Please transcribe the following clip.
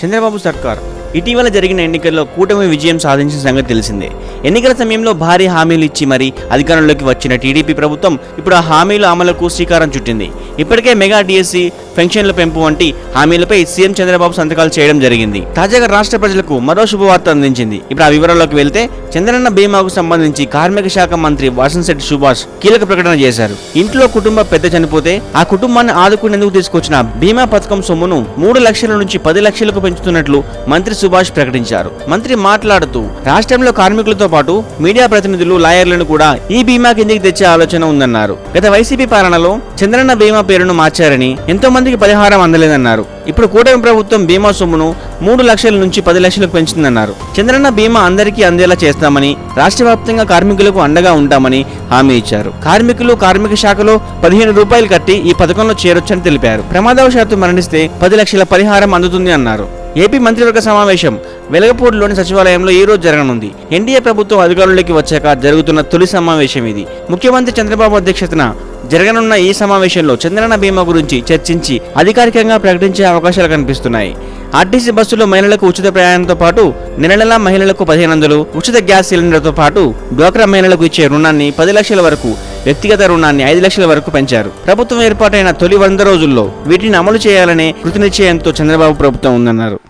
చంద్రబాబు సర్కార్ ఇటీవల జరిగిన ఎన్నికల్లో కూటమి విజయం సాధించిన సంగతి తెలిసిందే. ఎన్నికల సమయంలో భారీ హామీలు ఇచ్చి మరీ అధికారంలోకి వచ్చిన టీడీపీ ప్రభుత్వం ఇప్పుడు ఆ హామీల అమలుకు శ్రీకారం చుట్టింది. ఇప్పటికే మెగా డిఎస్సి పెన్షన్ల పెంపు వంటి హామీలపై సీఎం చంద్రబాబు సంతకాలు చేయడం జరిగింది. తాజాగా రాష్ట్ర ప్రజలకు మరో శుభవార్త అందించింది. ఇప్పుడు ఆ వివరాల్లోకి వెళ్తే చంద్రన్న బీమాకు సంబంధించి కార్మిక శాఖ మంత్రి వాసన్శెట్టి సుభాష్ కీలక ప్రకటన చేశారు. ఇంట్లో కుటుంబ పెద్ద చనిపోతే ఆ కుటుంబాన్ని ఆదుకునేందుకు తీసుకొచ్చిన బీమా పథకం సొమ్మును మూడు లక్షల నుంచి పది లక్షలకు పెంచుతున్నట్లు మంత్రి సుభాష్ ప్రకటించారు. మంత్రి మాట్లాడుతూ రాష్ట్రంలో కార్మికులతో పాటు మీడియా ప్రతినిధులు లాయర్లను కూడా ఈ బీమా కిందికి తెచ్చే ఆలోచన ఉందన్నారు. గత వైసీపీ పాలనలో చంద్రన్న బీమా పేరును మార్చారని ఎంతో మందికి పరిహారం అందలేదన్నారు. ఇప్పుడు కూటమి ప్రభుత్వం బీమా సొమ్మును మూడు లక్షల నుంచి పది లక్షలకు పెంచుతుందన్నారు. చంద్రన్న బీమా అందరికీ అందేలా చేస్తామని రాష్ట్ర వ్యాప్తంగా కార్మికులకు అండగా ఉంటామని హామీ ఇచ్చారు. కార్మికులు కార్మిక శాఖలో పదిహేను రూపాయలు కట్టి ఈ పథకంలో చేరొచ్చని తెలిపారు. ప్రమాదవశాత్తు మరణిస్తే పది లక్షల పరిహారం అందుతుంది అన్నారు. ఏపీ మంత్రివర్గ సమావేశం వెలగపూడిలోని సచివాలయంలో ఈ రోజు జరగనుంది. ఎన్డీఏ ప్రభుత్వం అధికారంలోకి వచ్చాక జరుగుతున్న తొలి సమావేశం ఇది. ముఖ్యమంత్రి చంద్రబాబు అధ్యక్షతన జరగనున్న ఈ సమావేశంలో చంద్రన్న బీమా గురించి చర్చించి అధికారికంగా ప్రకటించే అవకాశాలు కనిపిస్తున్నాయి. ఆర్టీసీ బస్సులో మహిళలకు ఉచిత ప్రయాణంతో పాటు నెల నెలా మహిళలకు పదిహేను వందలు ఉచిత గ్యాస్ సిలిండర్తో పాటు డ్వాక్రా మహిళలకు ఇచ్చే రుణాన్ని పది లక్షల వరకు వ్యక్తిగత రుణాన్ని ఐదు లక్షల వరకు పెంచారు. ప్రభుత్వం ఏర్పాటైన తొలి వంద రోజుల్లో వీటిని అమలు చేయాలనే కృతనిశ్చయంతో చంద్రబాబు ప్రభుత్వం ఉందన్నారు.